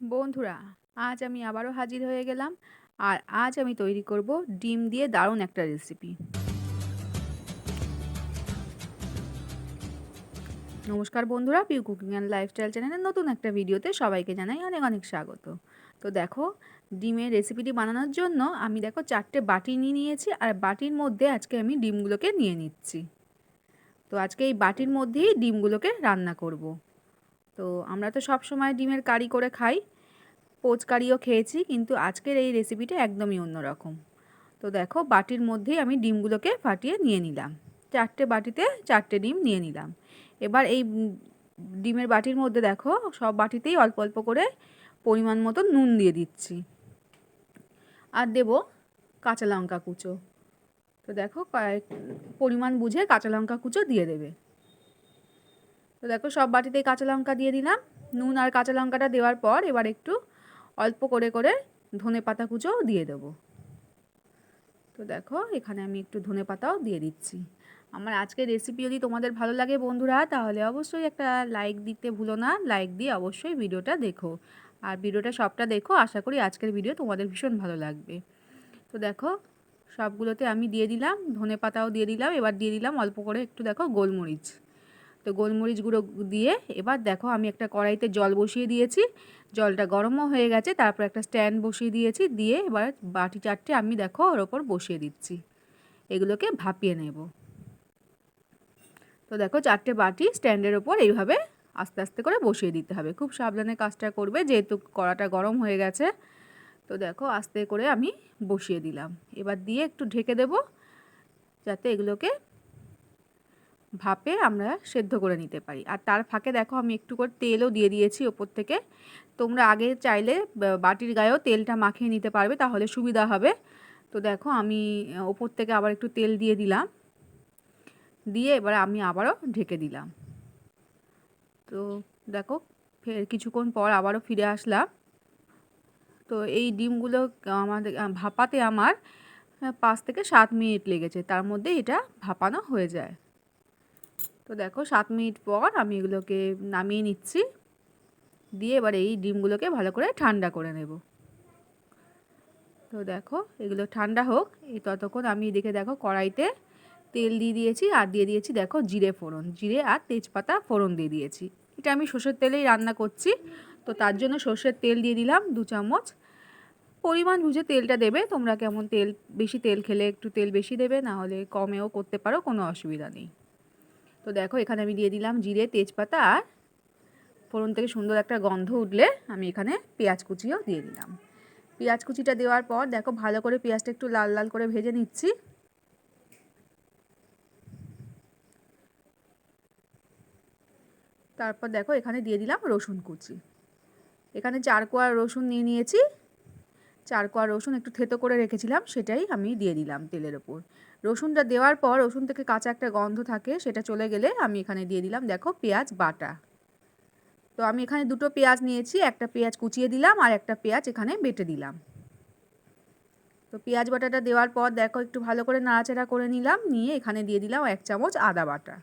বন্ধুরা, আজ আমি আবারও হাজির হয়ে গেলাম আর আজ আমি তৈরি করব ডিম দিয়ে দারুণ একটা রেসিপি নমস্কার বন্ধুরা পিউ কুকিং অ্যান্ড লাইফস্টাইল চ্যানেলের নতুন একটা ভিডিওতে সবাইকে জানাই অনেক অনেক স্বাগত। তো দেখো, ডিমের রেসিপিটি বানানোর জন্য আমি দেখো চারটে বাটি নিয়ে নিয়েছি আর বাটির মধ্যে আজকে আমি ডিমগুলোকে নিয়ে নিচ্ছি। তো আজকে এই বাটির মধ্যেই ডিমগুলোকে রান্না করব। তো আমরা তো সব সময় ডিমের কারি করে খাই। পোচ কারিও খেয়েছি, কিন্তু আজকের এই রেসিপিটা একদমই অন্যরকম। তো দেখো, বাটির মধ্যেই আমি ডিমগুলোকে ফাটিয়ে নিয়ে নিলাম। চারটে বাটিতে চারটে ডিম নিয়ে নিলাম। এবার এই ডিমের বাটির মধ্যে দেখো, সব বাটিতেই অল্প অল্প করে পরিমাণ মতো নুন দিয়ে দিচ্ছি। আর দেব কাঁচা লঙ্কা কুচো। তো দেখো পরিমাণ বুঝে কাঁচা লঙ্কা কুচো দিয়ে দেবে। তো দেখো সব বাটিতেই কাঁচা লঙ্কা দিয়ে দিলাম। নুন আর কাঁচা লঙ্কাটা দেওয়ার পর এবার একটু অল্প করে করে ধনে পাতা কুচো দিয়ে দেবো। তো দেখো এখানে আমি একটু ধনে পাতাও দিয়ে দিচ্ছি। আমার আজকের রেসিপি যদি তোমাদের ভালো লাগে বন্ধুরা, তাহলে অবশ্যই একটা লাইক দিতে ভুলো না। লাইক দিয়ে অবশ্যই ভিডিওটা দেখো। আর ভিডিওটা সবটা দেখো, আশা করি আজকের ভিডিও তোমাদের ভীষণ ভালো লাগবে। তো দেখো সবগুলোতে আমি দিয়ে দিলাম, ধনে পাতাও দিয়ে দিলাম, এবার দিয়ে দিলাম অল্প করে একটু দেখো গোলমরিচ। তো গোলমরিচ গুঁড়ো দিয়ে এবার দেখো আমি একটা কড়াইতে জল বসিয়ে দিয়েছি। জলটা গরমও হয়ে গেছে, তারপর একটা স্ট্যান্ড বসিয়ে দিয়েছি, দিয়ে এবার বাটি চারটে আমি দেখো ওর ওপর বসিয়ে দিচ্ছি। এগুলোকে ভাপিয়ে নেব। তো দেখো চারটে বাটি স্ট্যান্ডের ওপর এইভাবে আস্তে আস্তে করে বসিয়ে দিতে হবে। খুব সাবধানে কাজটা করবে, যেহেতু কড়াটা গরম হয়ে গেছে। তো দেখো আস্তে করে আমি বসিয়ে দিলাম। এবার দিয়ে একটু ঢেকে দেব, যাতে এগুলোকে ভাপে আমরা সেদ্ধ করে নিতে পারি। আর তার ফাঁকে দেখো আমি একটু করে তেলও দিয়ে দিয়েছি ওপর থেকে। তোমরা আগে চাইলে বাটির গায়েও তেলটা মাখিয়ে নিতে পারবে তাহলে সুবিধা হবে। তো দেখো আমি ওপর থেকে আবার একটু তেল দিয়ে দিলাম। দিয়ে এবার আমি আবারও ঢেকে দিলাম। তো দেখো ফের কিছুক্ষণ পর আবারও ফিরে আসলাম। তো এই ডিমগুলো, আমাদের ভাপাতে আমার পাঁচ থেকে সাত মিনিট লেগেছে। তার মধ্যে এটা ভাপানো হয়ে যায়। তো দেখো সাত মিনিট পর আমি এগুলোকে নামিয়ে নিচ্ছি। দিয়ে এবার এই ডিমগুলোকে ভালো করে ঠান্ডা করে নেব। তো দেখো এগুলো ঠান্ডা হোক, এই ততক্ষণ আমি এদিকে দেখো কড়াইতে তেল দিয়ে দিয়েছি আর দিয়ে দিয়েছি দেখো জিরে ফোড়ন। জিরে আর তেজপাতা ফোড়ন দিয়ে দিয়েছি। এটা আমি সর্ষের তেলেই রান্না করছি। তো তার জন্য সর্ষের তেল দিয়ে দিলাম দু চামচ। পরিমাণ বুঝে তেলটা দেবে, তোমরা কেমন তেল, বেশি তেল খেলে একটু তেল বেশি দেবে, না হলে কমেও করতে পারো, কোনো অসুবিধা নেই। তো দেখো, এখানে আমি দিয়ে দিলাম জিরে, তেজপাতা আর ফোড়ন থেকে সুন্দর একটা গন্ধ উঠলে আমি এখানে পেঁয়াজ কুচিও দিয়ে দিলাম। পেঁয়াজ কুচিটা দেওয়ার পর দেখো, ভালো করে পেঁয়াজটা একটু লাল লাল করে ভেজে নিচ্ছি। তারপর দেখো, এখানে দিয়ে দিলাম রসুন কুচি। এখানে চার কোয়া রসুন নিয়ে নিয়েছি। চার কোয়া রসুন একটু থেতো করে রেখেছিলাম, সেটাই আমি দিয়ে দিলাম তেলের ওপর। রসুনটা দেওয়ার পর রসুন থেকে কাঁচা একটা গন্ধ থাকে, সেটা চলে গেলে আমি এখানে দিয়ে দিলাম, দেখো, পেঁয়াজ বাটা। তো আমি এখানে দুটো পেঁয়াজ নিয়েছি, একটা পেঁয়াজ কুচিয়ে দিলাম আর একটা পেঁয়াজ এখানে বেটে দিলাম। তো পেঁয়াজ বাটাটা দেওয়ার পর দেখো, একটু ভালো করে নাড়াচাড়া করে নিলাম, নিয়ে এখানে দিয়ে দিলাম এক চামচ আদা বাটা।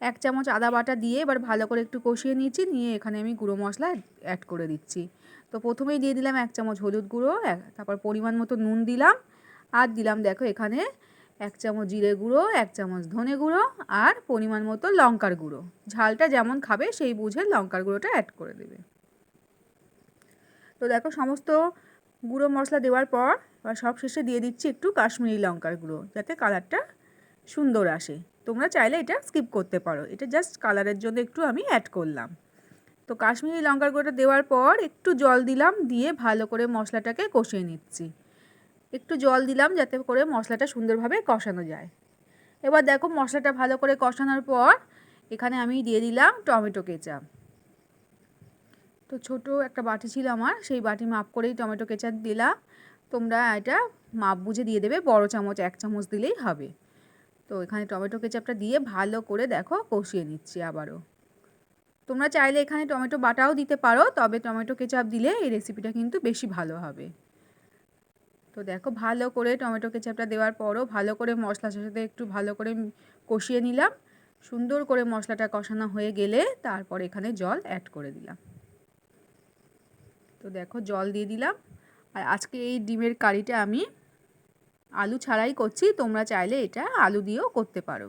এক চামচ আদা বাটা দিয়ে এবার ভালো করে একটু কষিয়ে নিয়েছি, নিয়ে এখানে আমি গুঁড়ো মশলা অ্যাড করে দিচ্ছি। তো প্রথমেই দিয়ে দিলাম এক চামচ হলুদ গুঁড়ো তারপর পরিমাণ মতো নুন দিলাম, আর দিলাম দেখো এখানে এক চামচ জিরে গুঁড়ো, এক চামচ ধনে গুঁড়ো, আর পরিমাণ মতো লঙ্কার গুঁড়ো। ঝালটা যেমন খাবে সেই বুঝে লঙ্কার গুঁড়োটা অ্যাড করে দেবে। তো দেখো সমস্ত গুঁড়ো মশলা দেওয়ার পর, এবার সব শেষে দিয়ে দিচ্ছি একটু কাশ্মীরি লঙ্কার গুঁড়ো, যাতে কালারটা সুন্দর আসে। তোমরা চাইলে এটা স্কিপ করতে পারো। এটা জাস্ট কালারের জন্য একটু আমি অ্যাড করলাম। তো কাশ্মীরি লঙ্কার গুঁড়োটা দেওয়ার পর একটু জল দিলাম, দিয়ে ভালো করে মশলাটাকে কষিয়ে নিচ্ছি। একটু জল দিলাম যাতে করে মশলাটা সুন্দরভাবে কষানো যায়। এবার দেখো মশলাটা ভালো করে কষানোর পর এখানে আমি দিয়ে দিলাম টমেটো কেচাপ। তো ছোট একটা বাটি ছিল আমার, সেই বাটি মাপ করেই টমেটো কেচাপ দিলাম। তোমরা এটা মাপ বুঝে দিয়ে দেবে, বড় চামচ, এক চামচ দিলেই হবে। তো এখানে টমেটো কেচাপটা দিয়ে ভালো করে দেখো কষিয়ে নিচ্ছি আবারও। তোমরা চাইলে এখানে টমেটো বাটাও দিতে পারো, তবে টমেটো কেচাপ দিলে এই রেসিপিটা কিন্তু বেশি ভালো হবে। তো দেখো ভালো করে টমেটো কেচাপটা দেওয়ার পরও ভালো করে মশলার সাথে একটু ভালো করে কষিয়ে নিলাম। সুন্দর করে মশলাটা কষানো হয়ে গেলে তারপর এখানে জল অ্যাড করে দিলাম। তো দেখো জল দিয়ে দিলাম। আর আজকে এই ডিমের কারিটা আমি আলু ছাড়াই করছি, তোমরা চাইলে এটা আলু দিয়েও করতে পারো।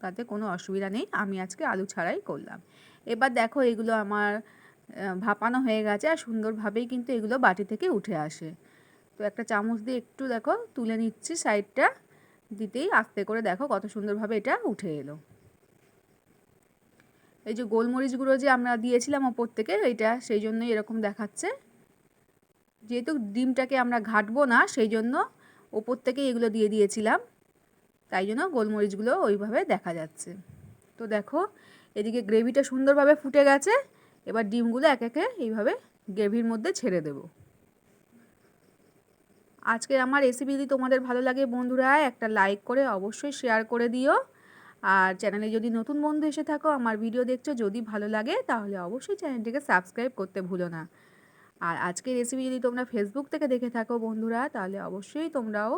তাতে কোনো অসুবিধা নেই, আমি আজকে আলু ছাড়াই করলাম। এবার দেখো এগুলো আমার ভাপানো হয়ে গেছে আর সুন্দরভাবেই কিন্তু এগুলো বাটি থেকে উঠে আসে। তো একটা চামচ দিয়ে একটু দেখো তুলে নিচ্ছি সাইডটা, দিতেই আস্তে করে দেখো কত সুন্দরভাবে এটা উঠে এলো। এই যে গোলমরিচ গুঁড়ো যে আমরা দিয়েছিলাম ওপর থেকে, এটা সেই জন্যই এরকম দেখাচ্ছে। যেহেতু ডিমটাকে আমরা ঘাটবো না, সেই জন্য ওপর থেকে এগুলো দিয়ে দিয়েছিলাম। তাই জন্য গোলমরিচগুলো ওইভাবে দেখা যাচ্ছে। তো দেখো, এদিকে গ্রেভিটা সুন্দরভাবে ফুটে গেছে। এবার ডিমগুলো এক একে এইভাবে গ্রেভির মধ্যে ছেড়ে দেব। আজকে আমার রেসিপি যদি তোমাদের ভালো লাগে বন্ধুরা, একটা লাইক করে অবশ্যই শেয়ার করে দিও। আর চ্যানেলে যদি নতুন বন্ধু এসে থাকো, আমার ভিডিও দেখছ, যদি ভালো লাগে, তাহলে অবশ্যই চ্যানেলটিকে সাবস্ক্রাইব করতে ভুলো না। আর আজকের রেসিপি যদি তোমরা ফেসবুক থেকে দেখে থাকো বন্ধুরা, তাহলে অবশ্যই তোমরাও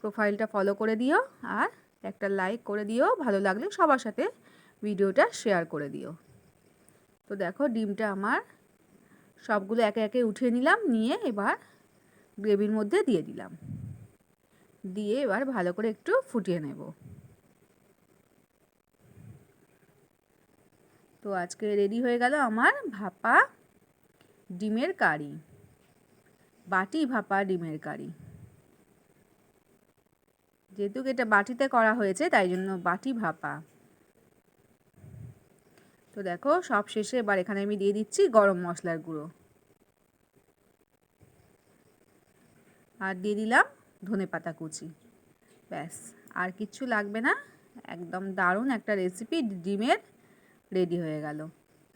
প্রোফাইলটা ফলো করে দিও আর একটা লাইক করে দিও। ভালো লাগলে সবার সাথে ভিডিওটা শেয়ার করে দিও। তো দেখো ডিমটা আমার সবগুলো একে একে উঠিয়ে নিলাম, নিয়ে এবার গ্রেভির মধ্যে দিয়ে দিলাম। দিয়ে এবার ভালো করে একটু ফুটিয়ে নেব। তো আজকে রেডি হয়ে গেল আমার ভাপা ডিমের কারি। বাটি ভাপা ডিমের কারি। যেহেতু এটা বাটিতে করা হয়েছে, তাই জন্য বাটি ভাপা। তো দেখো, সব শেষে এবার এখানে আমি দিয়ে দিচ্ছি গরম মশলার গুঁড়ো। আর দিয়ে দিলাম ধনে পাতা কুচি। ব্যাস, আর কিচ্ছু লাগবে না। একদম দারুণ একটা রেসিপি ডিমের রেডি হয়ে গেল।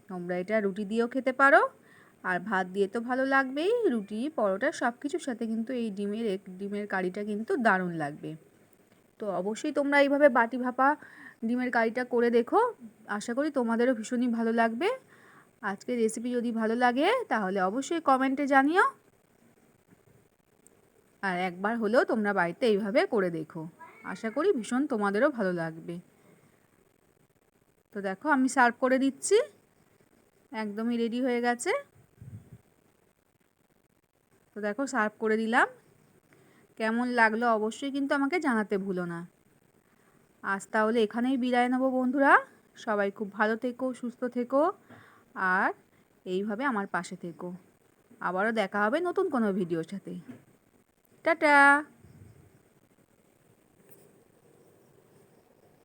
তোমরা এটা রুটি দিয়েও খেতে পারো। আর ভাত দিয়ে তো ভালো লাগবেই, রুটি, পরোটা সব কিছুর সাথে কিন্তু এই ডিমের এক, ডিমের কারিটা কিন্তু দারুণ লাগবে। তো অবশ্যই তোমরা এইভাবে বাটি ভাপা ডিমের কারিটা করে দেখো, আশা করি তোমাদেরও ভীষণই ভালো লাগবে। আজকের রেসিপি যদি ভালো লাগে, তাহলে অবশ্যই কমেন্টে জানিও। আর একবার হলেও তোমরা বাড়িতে এইভাবে করে দেখো, আশা করি ভীষণ তোমাদেরও ভালো লাগবে। তো দেখো আমি সার্ভ করে দিচ্ছি, একদমই রেডি হয়ে গেছে। তো দেখো সার্ভ করে দিলাম। কেমন লাগল অবশ্যই কিন্তু আমাকে জানাতে ভুলো না। আজ তাহলে এখানেই বিদায় নেব বন্ধুরা। সবাই খুব ভালো থেকো, সুস্থ থেকো আর এইভাবে আমার পাশে থেকো। আবারও দেখা হবে নতুন কোনো ভিডিওর সাথে। টাটা!